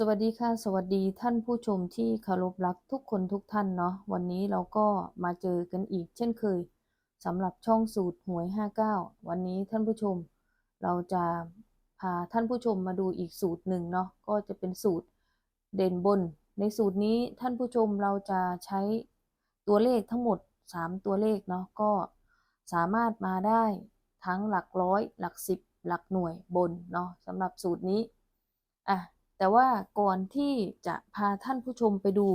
สวัสดีค่ะ สวัสดีท่านผู้ชมที่เคารพรักทุกคนทุกท่านเนาะวันนี้เราก็มาเจอกันอีก เช่นเคยสำหรับช่องสูตรหวย 59 วันนี้ท่านผู้ชม เราจะพาท่านผู้ชมมาดูอีกสูตรหนึ่งเนาะก็จะเป็นสูตรเด่นบน ในสูตรนี้ท่านผู้ชมเราจะใช้ตัวเลขทั้งหมด 3 ตัวเลขเนาะก็สามารถมาได้ทั้งหลักร้อย หลักสิบหลักหน่วยบนเนาะสำหรับสูตรนี้อะ แต่ว่าก่อนที่จะพาท่านผู้ชมไปดู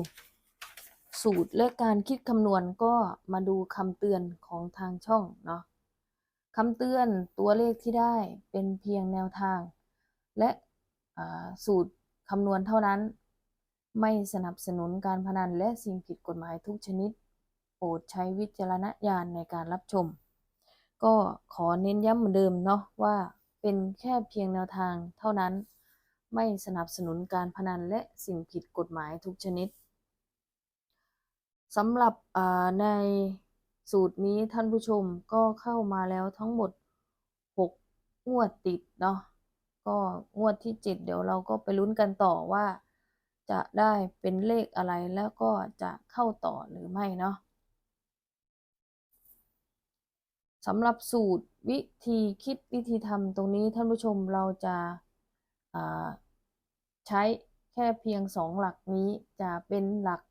สูตรและการคิดคำนวณก็มาดูคำเตือนของทางช่องเนาะคำเตือนตัวเลขที่ได้เป็นเพียงแนวทาง และสูตรคำนวณเท่านั้น ไม่สนับสนุนการพนันและสิ่งผิดกฎหมายทุกชนิด โปรดใช้วิจารณญาณในการรับชม ก็ขอเน้นย้ำเหมือนเดิมเนาะว่าเป็นแค่เพียงแนวทางเท่านั้น ไม่สนับสนุนการพนันและสิ่งผิดกฎหมายทุกชนิดสำหรับในสูตรนี้ท่านผู้ชมก็เข้ามาแล้วทั้งหมด 6 งวดติดเนาะก็งวดที่ 7 เดี๋ยวเราก็ไปลุ้นกันต่อว่า จะได้เป็นเลขอะไรแล้วก็จะเข้าต่อหรือไม่เนาะสำหรับสูตรวิธีคิดวิธีทำตรงนี้ท่านผู้ชมเราจะ ใช้แค่เพียงสองหลักนี้จะเป็นหลัก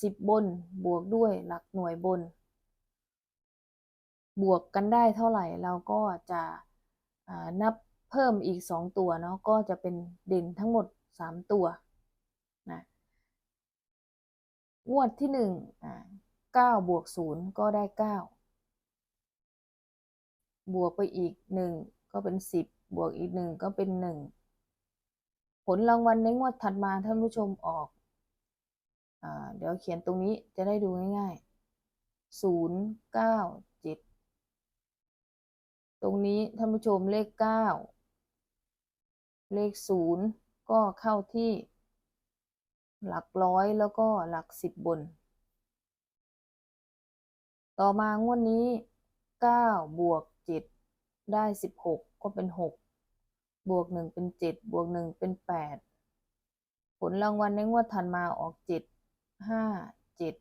สิบบนบวกด้วยหลักหน่วยบน บวกกันได้เท่าไหร่เราก็จะนับเพิ่มอีกสองตัวเนาะก็จะเป็นเด่นทั้งหมดสามตัวนะงวดที่หนึ่งเก้าบวกศูนย์ก็ได้เก้าบวกไปอีกหนึ่งก็เป็นสิบบวกอีกหนึ่งก็เป็นหนึ่ง ผลรางวัลในงวดถัดมาท่านผู้ชมออกอเดี๋ยวเขียนตรงนี้จะได้ดูง่ายๆศูนย์เก้าเจ็ดตรงนี้ท่านผู้ชมเลขเก้าเลขศูนย์ก็เข้าที่ หลักร้อยแล้วก็หลักสิบบน ต่อมางวดนี้เก้าบวกเจ็ดได้สิบหกก็เป็นหก บวกหนึ่งเป็นเจ็ดบวกหนึ่งเป็นแปดผลรางวัลในงวดถัดมาออกเจ็ดห้าเจ็ด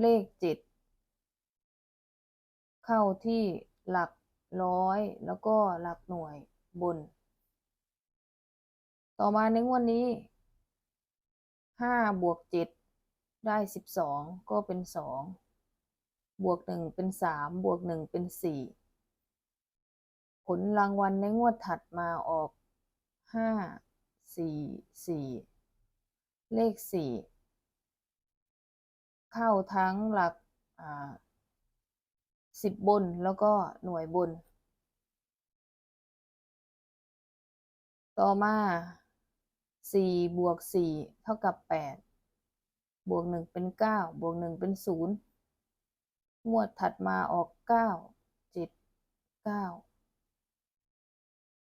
เลขเจ็ดเข้าที่หลักร้อยแล้วก็หลักหน่วยบน ต่อมาในงวดนี้ห้าบวกเจ็ดได้สิบสองก็เป็นสองบวกหนึ่งเป็นสามบวกหนึ่งเป็นสี่ ผลรางวัลในงวดถัดมาออกห้าสี่สี่เลขสี่เข้าทั้งหลักสิบบนแล้วก็หน่วยบน ต่อมาสี่บวกสี่เท่ากับแปดบวกหนึ่งเป็นเก้าบวกหนึ่งเป็นศูนย์งวดถัดมาออกเก้าเจ็ดเก้า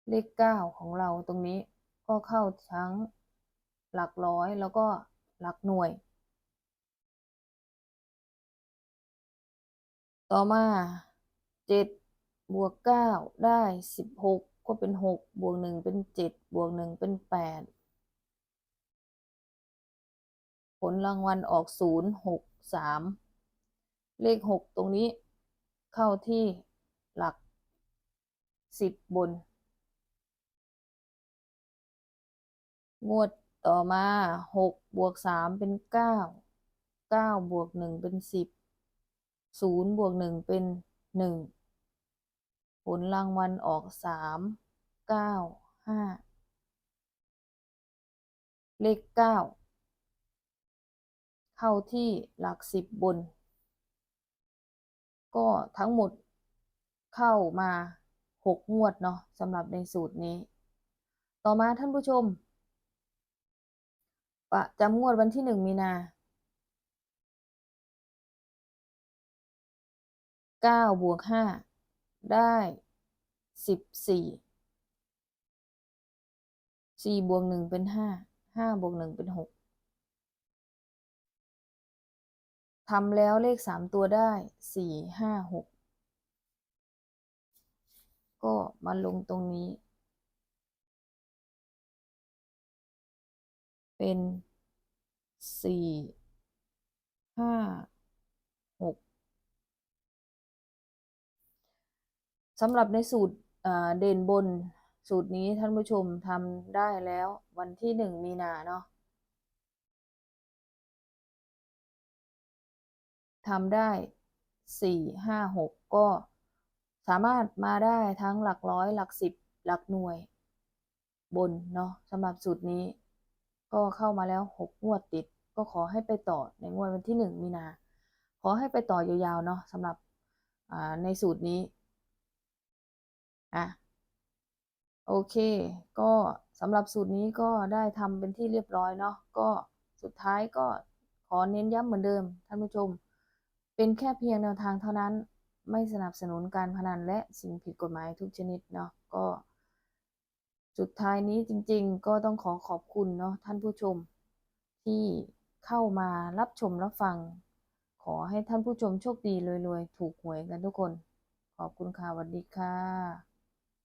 เลขเก้าของเราตรงนี้ก็เข้าทั้งหลักร้อยแล้วก็หลักหน่วย ต่อมาเจ็ดบวกเก้าได้สิบหกก็เป็นหกบวกหนึ่งเป็นเจ็ดบวกหนึ่งเป็นแปดผลรางวัลออกศูนย์หกสามเลขหกตรงนี้เข้าที่หลักสิบบน งวดต่อมาหกบวกสามเป็นเก้าเก้าบวกหนึ่งเป็นสิบศูนย์บวกหนึ่งเป็นหนึ่งผลรางวัลออกสามเก้าห้าเลขเก้าเข้าที่หลักสิบบน ก็ทั้งหมดเข้ามาหกงวดเนาะสำหรับในสูตรนี้ ต่อมาท่านผู้ชม ประจำงวดวันที่หนึ่งมีนาเก้าบวกห้าได้สิบสี่สี่บวกหนึ่งเป็นห้าห้าบวกหนึ่งเป็นหกทำแล้วเลขสามตัวได้สี่ห้าหกก็มาลงตรงนี้ เป็นสี่ห้าหกสำหรับในสูตรเด่นบนสูตรนี้ท่านผู้ชมทำได้แล้ววันที่หนึ่งมีนาเนาะทำได้สี่ห้าหกก็สามารถมาได้ทั้งหลักร้อยหลักสิบหลักหน่วยบนเนาะสำหรับสูตรนี้ ก็เข้ามาแล้วหกงวดติด ก็ขอให้ไปต่อในงวดวันที่หนึ่งมีนา ขอให้ไปต่อยาวๆเนาะสำหรับในสูตรนี้อะโอเค ก็สำหรับสูตรนี้ก็ได้ทำเป็นที่เรียบร้อยเนาะก็สุดท้ายก็ขอเน้นย้ำเหมือนเดิม ท่านผู้ชม เป็นแค่เพียงแนวทางเท่านั้น ไม่สนับสนุนการพนันและสิ่งผิดกฎหมายทุกชนิดเนาะก็ สุดท้ายนี้จริงๆ ก็ต้องขอขอบคุณเนาะท่านผู้ชม ที่เข้ามารับชมรับฟัง ขอให้ท่านผู้ชมโชคดีรวยๆ ถูกหวยกันทุกคน ขอบคุณค่ะสวัสดีค่ะ